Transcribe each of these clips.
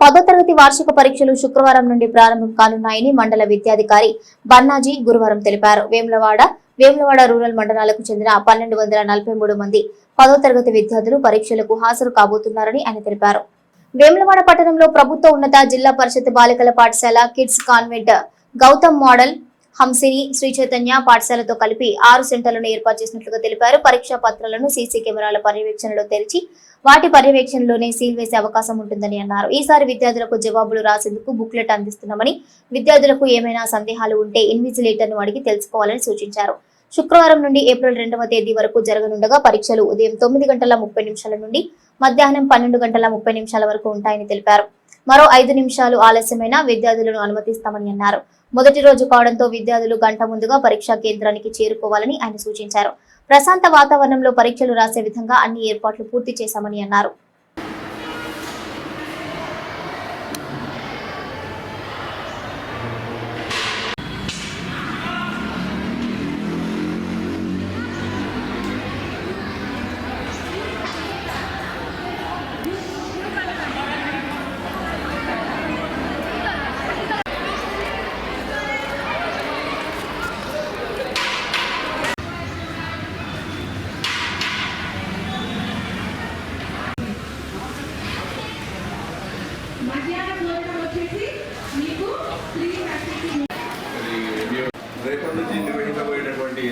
పదో తరగతి వార్షిక పరీక్షలు శుక్రవారం నుండి ప్రారంభం కానున్నాయని మండల విద్యాధికారి బన్నాజీ గురువారం తెలిపారు. వేములవాడ వేములవాడ రూరల్ మండలాలకు చెందిన పన్నెండు వందల నలభై మూడు మంది పదో తరగతి విద్యార్థులు పరీక్షలకు హాజరు కాబోతున్నారని ఆయన తెలిపారు. వేములవాడ పట్టణంలో ప్రభుత్వ ఉన్నత జిల్లా పరిషత్ బాలికల పాఠశాల kids convent Gautam model Hamsini Sri Chaitanya పాఠశాలతో కలిపి ఆరు సెంటర్లను ఏర్పాటు చేసినట్లుగా తెలిపారు. పరీక్షా పత్రాలను సీసీ కెమెరాల పర్యవేక్షణలో తెరిచి వాటి పర్యవేక్షణలోనే సీల్ వేసే అవకాశం ఉంటుందని అన్నారు. ఈసారి విద్యార్థులకు జవాబులు రాసేందుకు బుక్లెట్ అందిస్తున్నామని విద్యార్థులకు ఏమైనా సందేహాలు ఉంటే ఇన్విజిలేటర్ను అడిగి తెలుసుకోవాలని సూచించారు. శుక్రవారం నుండి ఏప్రిల్ రెండవ తేదీ వరకు జరగనుండగా పరీక్షలు ఉదయం తొమ్మిది గంటల ముప్పై నిమిషాల నుండి మధ్యాహ్నం పన్నెండు గంటల ముప్పై నిమిషాల వరకు ఉంటాయని తెలిపారు. మరో ఐదు నిమిషాలు ఆలస్యమైన విద్యార్థులను అనుమతిస్తామని అన్నారు. మొదటి రోజు కావడంతో విద్యార్థులు గంట ముందుగా పరీక్షా కేంద్రానికి చేరుకోవాలని ఆయన సూచించారు. ప్రశాంత వాతావరణంలో పరీక్షలు రాసే విధంగా అన్ని ఏర్పాట్లు పూర్తి చేశామని అన్నారు.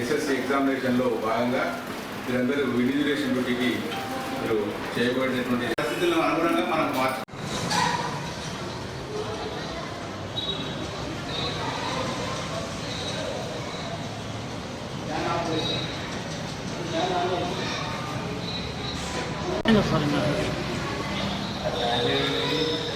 ఎస్ఎస్సి ఎగ్జామినేషన్లో భాగంగా మీరందరూ వినిజులేషన్ డ్యూటీకి మీరు చేయబడినటువంటి పరిస్థితులను అనుగుణంగా మనం మార్చు Thank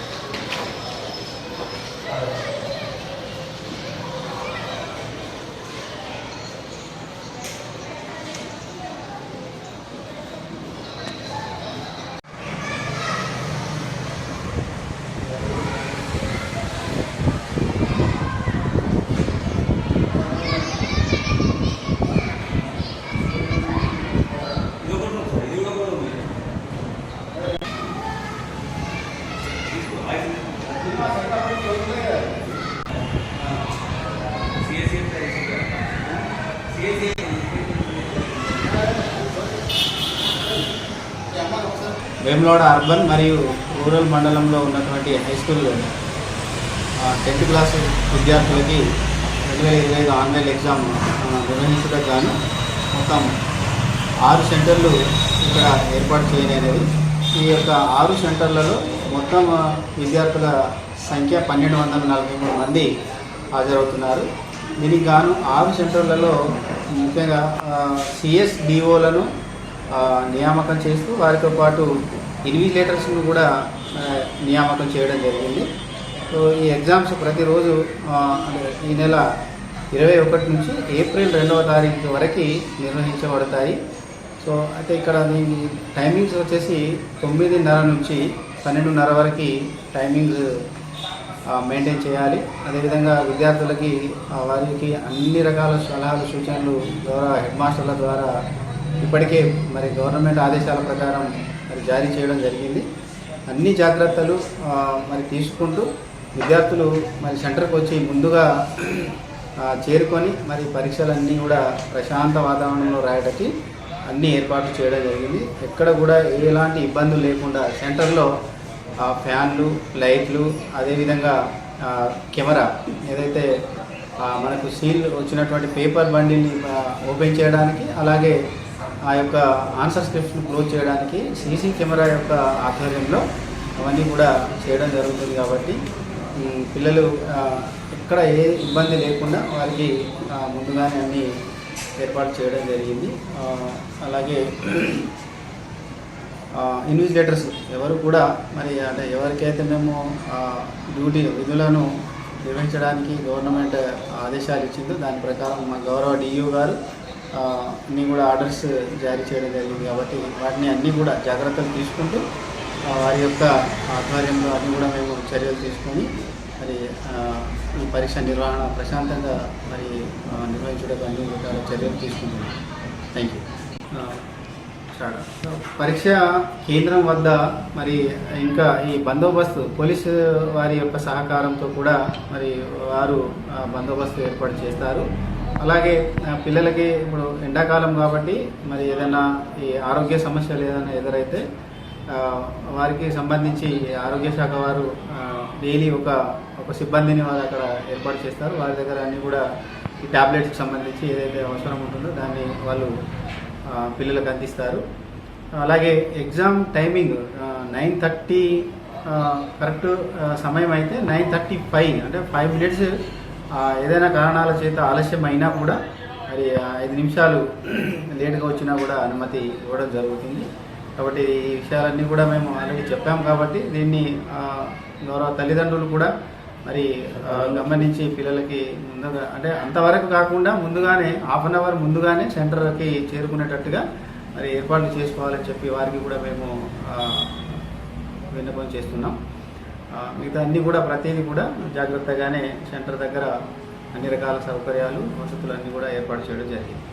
వేములవాడ అర్బన్ మరియు రూరల్ మండలంలో ఉన్నటువంటి హై స్కూల్ టెన్త్ క్లాస్ విద్యార్థులకి రెండు వేల ఇరవై ఐదు ఆన్లైన్ ఎగ్జామ్ నిర్వహించడం గాను మొత్తం ఆరు సెంటర్లు ఇక్కడ ఏర్పాటు చేయలేనివి. ఈ యొక్క ఆరు సెంటర్లలో మొత్తం విద్యార్థుల సంఖ్య పన్నెండు వందల నలభై మూడు మంది హాజరవుతున్నారు. దీనికి గాను ఆరు సెంటర్లలో ముఖ్యంగా సిఎస్డిఓలను నియామకం చేస్తూ వారితో పాటు ఇన్విజిలేటర్స్ను కూడా నియామకం చేయడం జరిగింది. సో ఈ ఎగ్జామ్స్ ప్రతిరోజు ఈ నెల ఇరవై ఒకటి నుంచి ఏప్రిల్ రెండవ తారీఖు వరకు నిర్వహించబడతాయి. సో అయితే ఇక్కడ దీని టైమింగ్స్ వచ్చేసి తొమ్మిదిన్నర నుంచి పన్నెండున్నర వరకు టైమింగ్స్ మెయింటైన్ చేయాలి. అదేవిధంగా విద్యార్థులకి వారికి అన్ని రకాల సలహాలు సూచనలు ద్వారా హెడ్ మాస్టర్ల ద్వారా ఇప్పటికే మరి గవర్నమెంట్ ఆదేశాల ప్రకారం మరి జారీ చేయడం జరిగింది. అన్ని జాగ్రత్తలు మరి తీసుకుంటూ విద్యార్థులు మరి సెంటర్కి వచ్చి ముందుగా చేరుకొని మరి పరీక్షలన్నీ కూడా ప్రశాంత వాతావరణంలో రాయడానికి అన్ని ఏర్పాట్లు చేయడం జరిగింది. ఎక్కడ కూడా ఎలాంటి ఇబ్బందులు లేకుండా సెంటర్లో ఫ్యాన్లు లైట్లు అదేవిధంగా కెమెరా ఏదైతే మనకు సీల్ వచ్చినటువంటి పేపర్ బండిని ఓపెన్ చేయడానికి అలాగే ఆ యొక్క ఆన్సర్ స్క్రిప్ట్ను క్లోజ్ చేయడానికి సీసీ కెమెరా యొక్క ఆధ్వర్యంలో అవన్నీ కూడా చేయడం జరుగుతుంది కాబట్టి పిల్లలు ఎక్కడ ఏ ఇబ్బంది లేకుండా వారికి ముందుగానే అన్ని ఏర్పాటు చేయడం జరిగింది. అలాగే ఇన్విజిలేటర్స్ ఎవరు కూడా మరి అంటే ఎవరికైతే మేము డ్యూటీ విధులను నిర్వహించడానికి గవర్నమెంట్ ఆదేశాలు ఇచ్చిందో దాని ప్రకారం మా గౌరవ డియూ గారు అన్నీ కూడా ఆర్డర్స్ జారీ చేయడం జరిగింది కాబట్టి వాటిని అన్నీ కూడా జాగ్రత్తలు తీసుకుంటూ వారి యొక్క ఆధ్వర్యంలో అన్నీ కూడా మేము చర్యలు తీసుకొని మరి ఈ పరీక్ష నిర్వహణ ప్రశాంతంగా మరి నిర్వహించడానికి అన్ని రకాల చర్యలు తీసుకుంటున్నాం. థ్యాంక్ యూ పరీక్ష కేంద్రం వద్ద మరి ఇంకా ఈ బందోబస్తు పోలీసు వారి యొక్క సహకారంతో కూడా మరి వారు ఆ, బందోబస్తు ఏర్పాటు చేస్తారు. అలాగే పిల్లలకి ఇప్పుడు ఎండాకాలం కాబట్టి మరి ఏదైనా ఈ ఆరోగ్య సమస్యలు ఏదైనా ఎదురైతే వారికి సంబంధించి ఆరోగ్య శాఖ వారు డైలీ ఒక ఒక సిబ్బందిని వారు అక్కడ ఏర్పాటు చేస్తారు. వారి దగ్గర అన్ని కూడా ఈ ట్యాబ్లెట్స్కి సంబంధించి ఏదైతే అవసరం ఉంటుందో దాన్ని వాళ్ళు పిల్లలకు అందిస్తారు. అలాగే exam timing nine thirty correct సమయం అయితే నైన్ థర్టీ ఫైవ్ అంటే ఫైవ్ మినిట్స్ ఏదైనా కారణాల చేత ఆలస్యం అయినా కూడా మరి ఐదు నిమిషాలు లేట్గా వచ్చినా కూడా అనుమతి ఇవ్వడం జరుగుతుంది. కాబట్టి ఈ విషయాలన్నీ కూడా మేము ఆల్రెడీ చెప్పాం కాబట్టి దీన్ని గౌరవ తల్లిదండ్రులు కూడా మరి గమనించి పిల్లలకి ముందుగా అంటే అంతవరకు కాకుండా ముందుగానే హాఫ్ అన్ అవర్ ముందుగానే సెంటర్కి చేరుకునేటట్టుగా మరి ఏర్పాట్లు చేసుకోవాలని చెప్పి వారికి కూడా మేము విన్నపం చేస్తున్నాం. మిగతా అన్నీ కూడా ప్రతిదీ కూడా జాగ్రత్తగానే సెంటర్ దగ్గర అన్ని రకాల సౌకర్యాలు వసతులు అన్నీ కూడా ఏర్పాటు చేయడం జరిగింది.